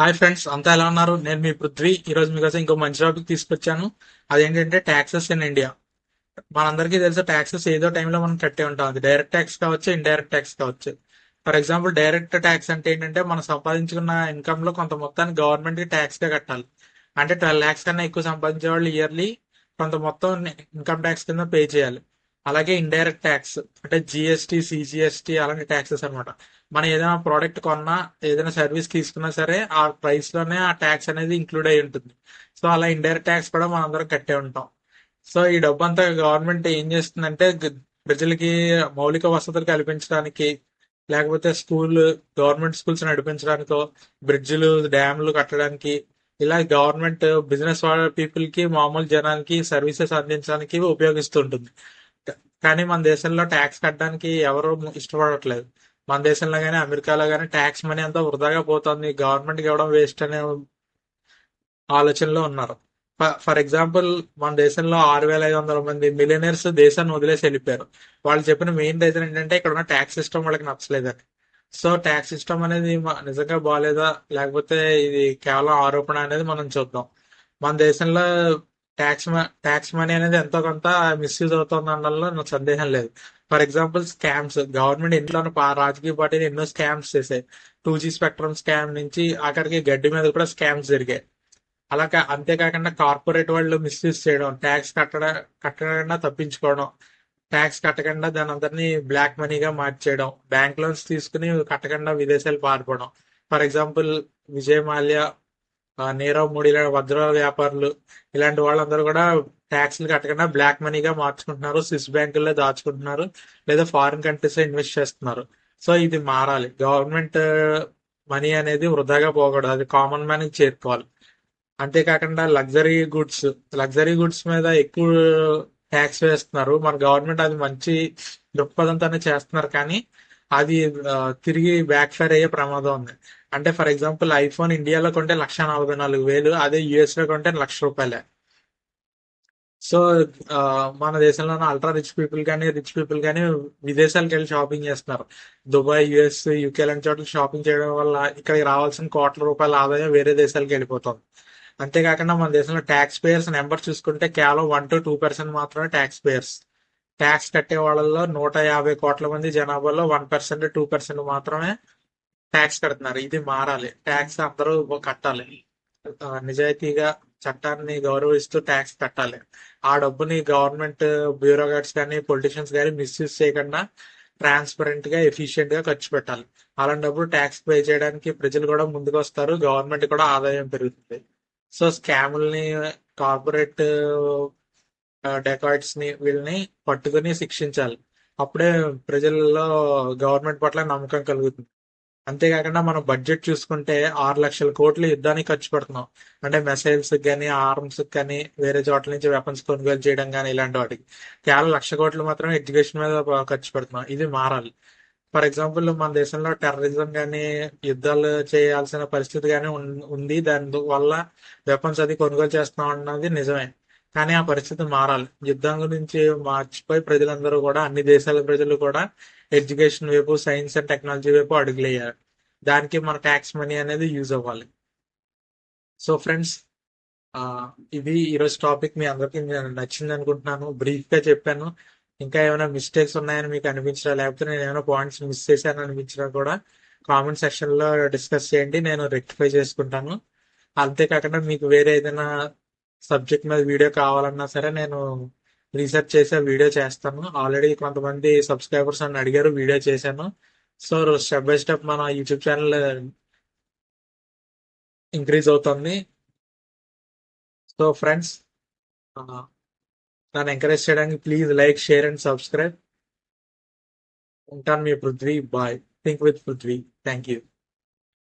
Hi friends అంతా ఎలా ఉన్నారు? నేను మీ పృథ్వీ. ఈ రోజు మీకోసం ఇంకో మంచి టాపిక్ తీసుకొచ్చాను. అదేంటంటే ట్యాక్సెస్ ఇన్ ఇండియా మనందరికీ తెలుసు ట్యాక్సెస్ ఏదో టైంలో మనం కట్టే ఉంటాం. అది డైరెక్ట్ ట్యాక్స్ కావచ్చు ఇండైరెక్ట్ ట్యాక్స్ కావచ్చు. ఫర్ ఎగ్జాంపుల్ డైరెక్ట్ ట్యాక్స్ అంటే ఏంటంటే మనం సంపాదించుకున్న ఇన్కమ్లో కొంత మొత్తాన్ని గవర్నమెంట్కి ట్యాక్స్గా కట్టాలి. అంటే ట్వెల్వ్ ల్యాక్స్ కన్నా ఎక్కువ సంపాదించే వాళ్ళు ఇయర్లీ కొంత మొత్తం ఇన్కమ్ ట్యాక్స్ కింద పే చేయాలి. అలాగే ఇండైరెక్ట్ ట్యాక్స్ అంటే జిఎస్టి సిజిఎస్టీ అలాంటి ట్యాక్సెస్ అన్నమాట. మనం ఏదైనా ప్రోడక్ట్ కొన్నా ఏదైనా సర్వీస్ తీసుకున్నా సరే ఆ ప్రైస్లోనే ఆ ట్యాక్స్ అనేది ఇంక్లూడ్ అయి ఉంటుంది. సో అలా ఇండైరెక్ట్ ట్యాక్స్ కూడా మనం అందరం కట్టే ఉంటాం. సో ఈ డబ్బు అంతా గవర్నమెంట్ ఏం చేస్తుందంటే ప్రజలకి మౌలిక వసతులు కల్పించడానికి లేకపోతే స్కూల్ గవర్నమెంట్ స్కూల్స్ నడిపించడానికో బ్రిడ్జిలు డ్యామ్లు కట్టడానికి ఇలా గవర్నమెంట్ బిజినెస్ పీపుల్కి మామూలు జనానికి సర్వీసెస్ అందించడానికి ఉపయోగిస్తుంటుంది కానీ మన దేశంలో ట్యాక్స్ కట్టడానికి ఎవరు ఇష్టపడట్లేదు. మన దేశంలో కానీ అమెరికాలో కానీ ట్యాక్స్ మనీ అంతా వృధాగా పోతుంది. గవర్నమెంట్కి ఇవ్వడం వేస్ట్ అనే ఆలోచనలో ఉన్నారు. ఫర్ ఎగ్జాంపుల్ మన దేశంలో ఆరు వేల ఐదు వందల మంది మిలియనర్స్ దేశాన్ని వదిలేసి వెళ్ళిపోయారు. వాళ్ళు చెప్పిన మెయిన్ రీజన్ ఏంటంటే ఇక్కడ ఉన్న ట్యాక్స్ సిస్టమ్ వాళ్ళకి నచ్చలేదని. సో ట్యాక్స్ సిస్టమ్ అనేది నిజంగా బాగాలేదా లేకపోతే ఇది కేవలం ఆరోపణ అనేది మనం చూద్దాం. మన దేశంలో ట్యాక్స్ ట్యాక్స్ మనీ అనేది ఎంతో కొంత మిస్యూజ్ అవుతుంది నాకు సందేహం లేదు. ఫర్ ఎగ్జాంపుల్ స్కామ్స్ గవర్నమెంట్ ఇంట్లో రాజకీయ పార్టీలు ఎన్నో స్కామ్స్ చేశాయి. టూ జీ స్పెక్ట్రమ్ స్కామ్ నుంచి అక్కడికి గడ్డి మీద కూడా స్కామ్స్ జరిగాయి. అలా అంతేకాకుండా కార్పొరేట్ వాళ్ళు మిస్యూజ్ చేయడం ట్యాక్స్ కట్టడం కట్టకుండా తప్పించుకోవడం ట్యాక్స్ కట్టకుండా దాని అందరినీ బ్లాక్ మనీగా మార్చేయడం బ్యాంక్ లోన్స్ తీసుకుని కట్టకుండా విదేశాలు పారిపోవడం. ఫర్ ఎగ్జాంపుల్ విజయ్ మాల్యా నీరవ్ మోడీ లాంటి వజ్రాల వ్యాపారులు ఇలాంటి వాళ్ళందరూ కూడా ట్యాక్స్లు కట్టకుండా బ్లాక్ మనీగా మార్చుకుంటున్నారు స్విస్ బ్యాంకుల్లో దాచుకుంటున్నారు లేదా ఫారిన్ కంట్రీస్లో ఇన్వెస్ట్ చేస్తున్నారు. సో ఇది మారాలి. గవర్నమెంట్ మనీ అనేది వృధాగా పోకూడదు. అది కామన్ మ్యాన్ చేరుకోవాలి. అంతేకాకుండా లగ్జరీ గుడ్స్ లగ్జరీ గుడ్స్ మీద ఎక్కువ ట్యాక్స్ వేస్తున్నారు. మన గవర్నమెంట్ అది మంచి దృక్పథంతోనే చేస్తున్నారు. కానీ అది తిరిగి బ్యాక్ ఫైర్ అయ్యే ప్రమాదం ఉంది. అంటే ఫర్ ఎగ్జాంపుల్ ఐఫోన్ ఇండియాలో కొంటే లక్ష నలభై నాలుగు వేలు అదే యుఎస్లో కొంటే లక్ష రూపాయలే. సో మన దేశంలో అల్ట్రా రిచ్ పీపుల్ కానీ రిచ్ పీపుల్ కానీ విదేశాలకు వెళ్ళి షాపింగ్ చేస్తున్నారు. దుబాయ్ యుఎస్ యూకే లాంటి చోట్ల షాపింగ్ చేయడం వల్ల ఇక్కడికి రావాల్సిన కోట్ల రూపాయల ఆదాయం వేరే దేశాలకు వెళ్ళిపోతుంది. అంతేకాకుండా మన దేశంలో ట్యాక్స్ పేయర్స్ నెంబర్ చూసుకుంటే కేవలం వన్ టు టూ పర్సెంట్ మాత్రమే ట్యాక్స్ పేయర్స్ ట్యాక్స్ కట్టే వాళ్ళలో నూట యాభై కోట్ల మంది జనాభాలో వన్ పర్సెంట్ టూ పర్సెంట్ మాత్రమే ట్యాక్స్ కడుతున్నారు. ఇది మారాలి. ట్యాక్స్ అందరూ కట్టాలి. నిజాయితీగా చట్టాన్ని గౌరవిస్తూ ట్యాక్స్ కట్టాలి. ఆ డబ్బుని గవర్నమెంట్ బ్యూరోక్రాట్స్ కానీ పొలిటీషియన్స్ కానీ మిస్యూజ్ చేయకుండా ట్రాన్స్పరెంట్గా ఎఫిషియెంట్గా ఖర్చు పెట్టాలి. అలాంటప్పుడు ట్యాక్స్ పే చేయడానికి ప్రజలు కూడా ముందుకు వస్తారు. గవర్నమెంట్ కూడా ఆదాయం పెరుగుతుంది. సో స్కాముల్ని కార్పొరేట్ డెకాయిట్స్ని వీళ్ళని పట్టుకుని శిక్షించాలి. అప్పుడే ప్రజల్లో గవర్నమెంట్ పట్ల నమ్మకం కలుగుతుంది. అంతేకాకుండా మనం బడ్జెట్ చూసుకుంటే ఆరు లక్షల కోట్లు యుద్ధానికి ఖర్చు పెడుతున్నాం. అంటే మిసైల్స్ కానీ ఆర్మ్స్ కానీ వేరే చోట్ల నుంచి వెపన్స్ కొనుగోలు చేయడం కానీ ఇలాంటి వాటికి. కేవలం లక్ష కోట్లు మాత్రమే ఎడ్యుకేషన్ మీద ఖర్చు పెడుతున్నాం. ఇది మారాలి. ఫర్ ఎగ్జాంపుల్ మన దేశంలో టెర్రరిజం కానీ యుద్ధాలు చేయాల్సిన పరిస్థితి కానీ ఉంది. దాని వల్ల వెపన్స్ అది కొనుగోలు చేస్తున్నాం అన్నది నిజమే. కానీ ఆ పరిస్థితి మారాలి. యుద్ధం గురించి మార్చిపోయి ప్రజలందరూ కూడా అన్ని దేశాల ప్రజలు కూడా ఎడ్యుకేషన్ వైపు సైన్స్ అండ్ టెక్నాలజీ వైపు అడుగులేయాలి. దానికి మన ట్యాక్స్ మనీ అనేది యూజ్ అవ్వాలి. సో ఫ్రెండ్స్ ఇది ఈరోజు టాపిక్ మీ అందరికీ నచ్చింది అనుకుంటున్నాను. బ్రీఫ్గా చెప్పాను. ఇంకా ఏమైనా మిస్టేక్స్ ఉన్నాయని మీకు అనిపించినా లేకపోతే నేను ఏమైనా పాయింట్స్ మిస్ చేశాను అనిపించినా కూడా కామెంట్ సెక్షన్లో డిస్కస్ చేయండి. నేను రెక్టిఫై చేసుకుంటాను. అంతేకాకుండా మీకు వేరే ఏదైనా సబ్జెక్ట్ మీద వీడియో కావాలన్నా సరే నేను రీసెర్చ్ చేసే వీడియో చేస్తాను. ఆల్రెడీ కొంతమంది సబ్స్క్రైబర్స్ అని అడిగారు వీడియో చేశాను. సో స్టెప్ బై స్టెప్ మన యూట్యూబ్ ఛానల్ ఇంక్రీజ్ అవుతుంది. సో ఫ్రెండ్స్ నన్ను ఎంకరేజ్ చేయడానికి please like share and subscribe. ఉంటాను మీ Prithvi. Bye. Think with Prithvi. Thank you